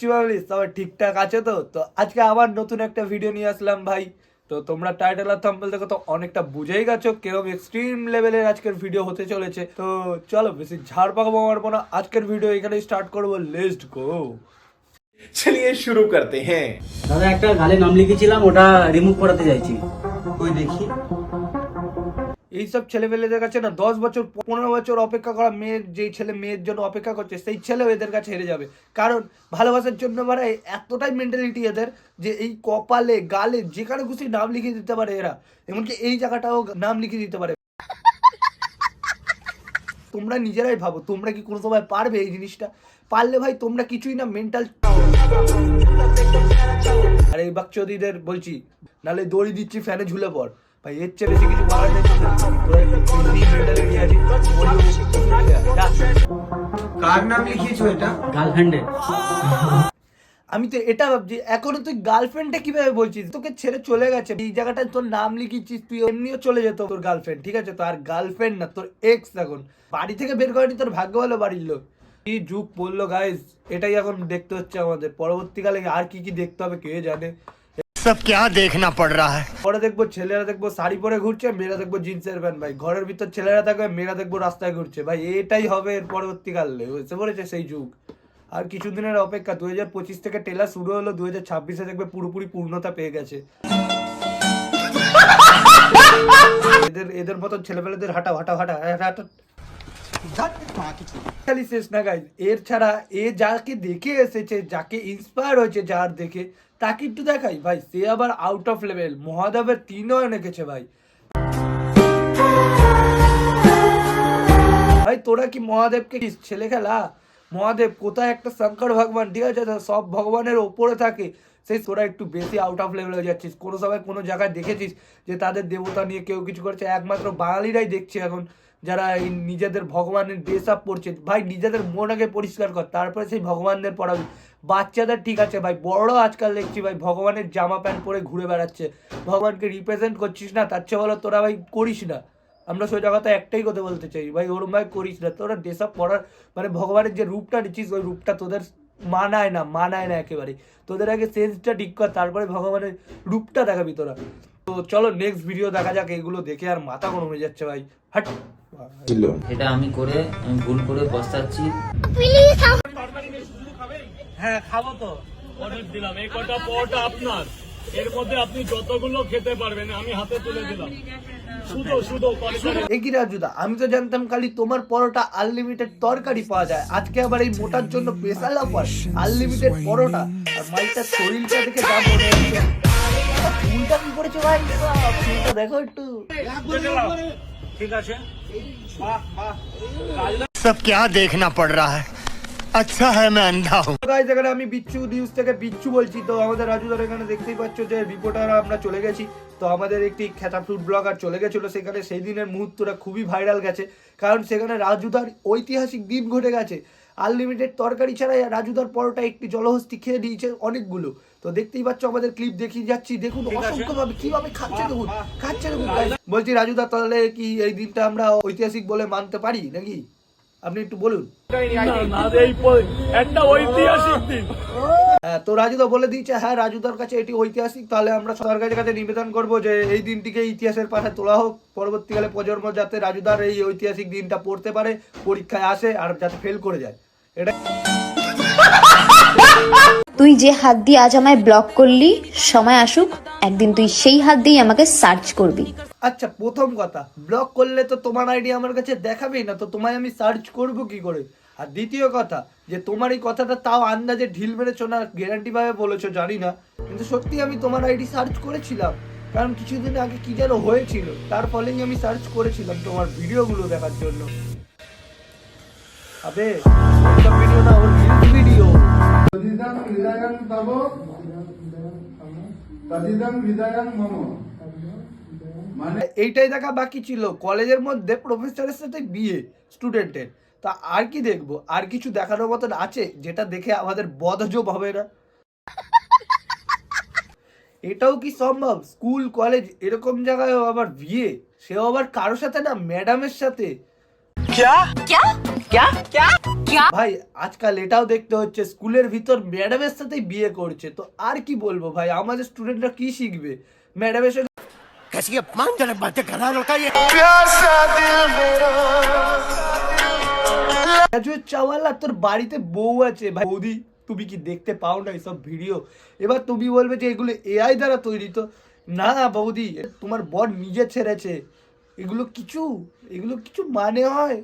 চুয়াল্লিশ সবাই ঠিকঠাক আছে তো? তো আজকে আবার নতুন একটা ভিডিও নিয়ে আসলাম ভাই। তো তোমরা টাইটেল আর থাম্বনেল দেখো তো অনেকটা বুঝেই গেছো কীরকম এক্সট্রিম লেভেলের আজকের ভিডিও হতে চলেছে। তো চলো বেশি ঝাড় পাকাবো মারবো না। আজকের ভিডিও এখানে স্টার্ট করব। লেস্ট গো চলিয়ে শুরু করতে হ্যাঁ। দাদা একটা গালে নাম লিখেছিলাম ওটা রিমুভ করাতে চাইছি। ওই দেখি। এইসব ছেলেপেলেদের কাছে না দশ বছর, পনেরো বছর অপেক্ষা করা মেয়ের, যেই ছেলে মেয়ের জন্য অপেক্ষা করছে, সেই ছেলেও এদের কাছে হেরে যাবে। কারণ ভালোবাসার জন্য মানে এতটাই মেন্টালিটি এদের যে এই কপালে, গালে যেখানে খুশি নাম লিখে দিতে পারে এরা। এমনকি এই জায়গাটাও নাম লিখে দিতে পারে। তোমরা নিজেরাই ভাবো, তোমরা কি কোনো সময় পারবে এই জিনিসটা? পারলে ভাই, তোমরা কিছুই না মেন্টাল আর এই বাকচৌদিদের বলছি নালে দড়ি দিচ্ছি, ফ্যানে ঝুলে পড়। ভাই এর চেয়ে বেশি কিছু বলার নেই। তোরা একটু। কার নাম লিখিয়েছো এটা? গার্লফ্রেন্ডের আমি তো এটা ভাবছি এখনও তুই গার্লফ্রেন্ডে কীভাবে বলছিস? তোকে ছেড়ে চলে গেছে। এই জায়গাটায় তোর নাম লিখিয়েছিস তুই এমনিও চলে যেত তোর গার্লফ্রেন্ড ঠিক আছে? তো আর গার্লফ্রেন্ড না তোর এক্স এখন বাড়ি থেকে বের করেনি তোর ভাগ্য ভালো বাড়ির লোক। কি যুগ পড়ল গাইজ এটাই এখন দেখতে হচ্ছে আমাদের। পরবর্তীকালে আর কি কি দেখতে হবে কে জানে? সব কে দেখনা পড় রা হ্যায় পরে দেখব ছেলেরা দেখব শাড়ি পরে ঘুরছে, মেয়েরা দেখব জিন্সের প্যান্ট। ভাই, ঘরের ভিতর ছেলেরা থাকবে, মেয়েরা দেখব রাস্তায় ঘুরছে। ভাই, এটাই হবে এর পরবর্তীকালে। বুঝতে পেরেছে? সেই যুগ। আর কিছুদিনের অপেক্ষা দু হাজার পঁচিশ থেকে টেলার শুরু হলো দু হাজার ছাব্বিশে দেখবে পুরোপুরি পূর্ণতা পেয়ে গেছে। এদের এদের মতন ছেলেবেলাদের হাঁটা হাঁটা হাঁটা হ্যাঁ, হ্যাঁ, হাঁটা খালি শেষ না গাইজ এর ছাড়া এ যাকে দেখে এসেছে, যাকে ইন্সপায়ার হয়েছে, যার দেখে তাকে একটু দেখাই। ভাই, সে আবার আউট অফ লেভেল মহাদেবের তিনও এনেছে ভাই। ভাই, তোরা কি মহাদেবকে ছেলে খেলা? মহাদেব, কোথায় একটা শঙ্কর ভগবান? ঠিক আছে সব ভগবানের ওপরে থাকে। সেই তোরা একটু বেশি আউট অফ লেভেল হয়ে যাচ্ছিস। কোনো সময় কোনো জায়গায় দেখেছিস যে তাদের দেবতা নিয়ে কেউ কিছু করছে? একমাত্র বাঙালিরাই দেখছে এখন। যারা এই নিজেদের ভগবানের ড্রেস আপ পড়ছে ভাই নিজেদের মন আগে পরিষ্কার কর, তারপরে সেই ভগবানদের পড়াবি। বাচ্চাদের ঠিক আছে ভাই বড়রাও আজকাল দেখছি ভাই ভগবানের জামা প্যান্ট পরে ঘুরে বেড়াচ্ছে। ভগবানকে রিপ্রেজেন্ট করছিস না, তার চেয়ে বলো তোরা ভাই করিস না। আমরা সোজা কথা একটাই কথা বলতে চাই, ভাই ওরম ভাই করিস না। তোরা ড্রেস আপ পড়ার মানে ভগবানের যে রূপটা নিচ্ছিস, ওই রূপটা তোদের মানায় না মানায় না একেবারে। তোদের আগে সেন্সটা ঠিক কর, তারপরে ভগবানের রূপটা দেখাবি তোরা। তো চলো নেক্সট ভিডিও দেখা যাক, এগুলো দেখে আর মাথা গরম হয়ে যাচ্ছে ভাই। হাট। এটা আমি করে আমি ভুল করে পস্তাচ্ছি হ্যাঁ খাব তো অনেক দিলাম এই কটা পরোটা আপনার এর মধ্যে আপনি যতগুলো খেতে পারবেন আমি হাতে তুলে দিলাম আমি তো জানতাম খালি তোমার পরোটা আনলিমিটেড তরকারি পাওয়া যায় আজকে আবার এই মোটার জন্য স্পেশাল অফার আনলিমিটেড পরোটা আর মাইটার শরীরটা দেখে যা মনে হচ্ছে চুলটা কি করেছে ভাই দেখো একটু ঠিক আছে? সব কে দেখনা পড় হ্যাঁ আচ্ছা হ্যাঁ আমি আন্ধা আমি বিচ্ছু নিউজ থেকে বিচ্ছু বলছি। তো আমাদের রাজুদার এখানে দেখতেই পাচ্ছ যে রিপোর্টার আমরা চলে গেছি। তো আমাদের একটি খেতা ফ্রুট ব্লগার চলে গেছিল। সেখানে সেই দিনের মুহূর্তটা খুবই ভাইরাল গেছে। কারণ সেখানে রাজুদার ঐতিহাসিক দিন ঘটে গেছে। আনলিমিটেড তরকারি ছাড়া রাজুদার পরোটা একটি জলহস্তি খেয়ে দিয়েছে অনেকগুলো। তো দেখতেই পাচ্ছ আমাদের ক্লিপ দেখিয়ে যাচ্ছি। দেখুন অসংখ্যভাবে কীভাবে খাচ্ছে দেখুন খাচ্ছে দেখুন বলছি রাজুদা তাহলে কি এই দিনটা আমরা ঐতিহাসিক বলে মানতে পারি নাকি? আপনি একটু বলুন। একটা ঐতিহাসিক দিন। হ্যাঁ তো রাজুদা বলে দিয়েছে হ্যাঁ রাজুদার কাছে এটি ঐতিহাসিক তাহলে আমরা সরকারের কাছে নিবেদন করব যে এই দিনটিকে ইতিহাসের পাঠায় তোলা হোক পরবর্তীকালে প্রজন্ম যাতে রাজুদার এই ঐতিহাসিক দিনটা পড়তে পারে পরীক্ষায় আসে আর যাতে ফেল করে যায়। এটা তুই যে হাত দিয়ে আজ আমায় ব্লক করলি সময় আসুক একদিন তুই সেই হাত দিয়ে আমাকে সার্চ করবি। আচ্ছা প্রথম কথা ব্লক করলে তো তোমার আইডি আমার কাছে দেখাবেই না তো তোমায় আমি সার্চ করব কি করে? আর দ্বিতীয় কথা যে তোমার এই কথাটা তাও আন্দাজে ঢিল মেরেছো না গ্যারান্টি ভাবে বলেছ জানি না। কিন্তু সত্যি আমি তোমার আইডি সার্চ করেছিলাম। কারণ কিছুদিন আগে কি যেন হয়েছিল তার ফলেই আমি সার্চ করেছিলাম তোমার ভিডিওগুলো দেখার জন্য। আবে ভিডিও না ওর ভিডিও তদিদং হৃদয়ং তব তদিদং হৃদয়ং মম মানে এইটাই দেখা বাকি ছিল। কলেজের মধ্যে প্রফেসরের সাথে বিয়ে স্টুডেন্টের তা আর কি দেখবো আর কিছু দেখানোর মতন আছে যেটা দেখে আমাদের বদজব হবে না এটাও কি সম্ভব স্কুল কলেজ এরকম জায়গায় আবার বিয়ে সেও আবার কারোর সাথে না ম্যাডামের সাথে ভাই আজকাল এটাও দেখতে হচ্ছে স্কুলের ভিতর ম্যাডামের সাথেই বিয়ে করছে তো আর কি বলবো ভাই আমাদের স্টুডেন্টরা কি শিখবে ম্যাডামের সাথে कैसी अपमानजनक बातें कर रहा है लड़का ये গ্রাজুয়েট চাওয়ালা, তোর বাড়িতে বউ আছে। ভাই, বৌদি, তুমি কি দেখতে পাও না এইসব ভিডিও? এবার তুমি বলবে যে এগুলো এআই দ্বারা তৈরি তো। না, বৌদি তোমার বর নিজে ছেড়েছে। এগুলো কিছু এগুলো কিছু মানে হয়।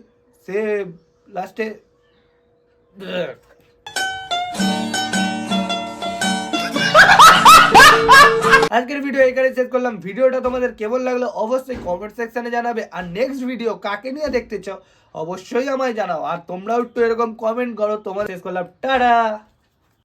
সে লাস্টে আজকের ভিডিও এখানে শেষ করলাম। ভিডিওটা তোমাদের কেমন লাগল অবশ্যই কমেন্ট সেকশনে জানাবে। আর নেক্সট ভিডিও কাকে নিয়ে দেখতে চাও অবশ্যই আমায় জানাও। আর তোমরাও একটু এরকম কমেন্ট করো। তোমার শেষ করলাম। টাটা!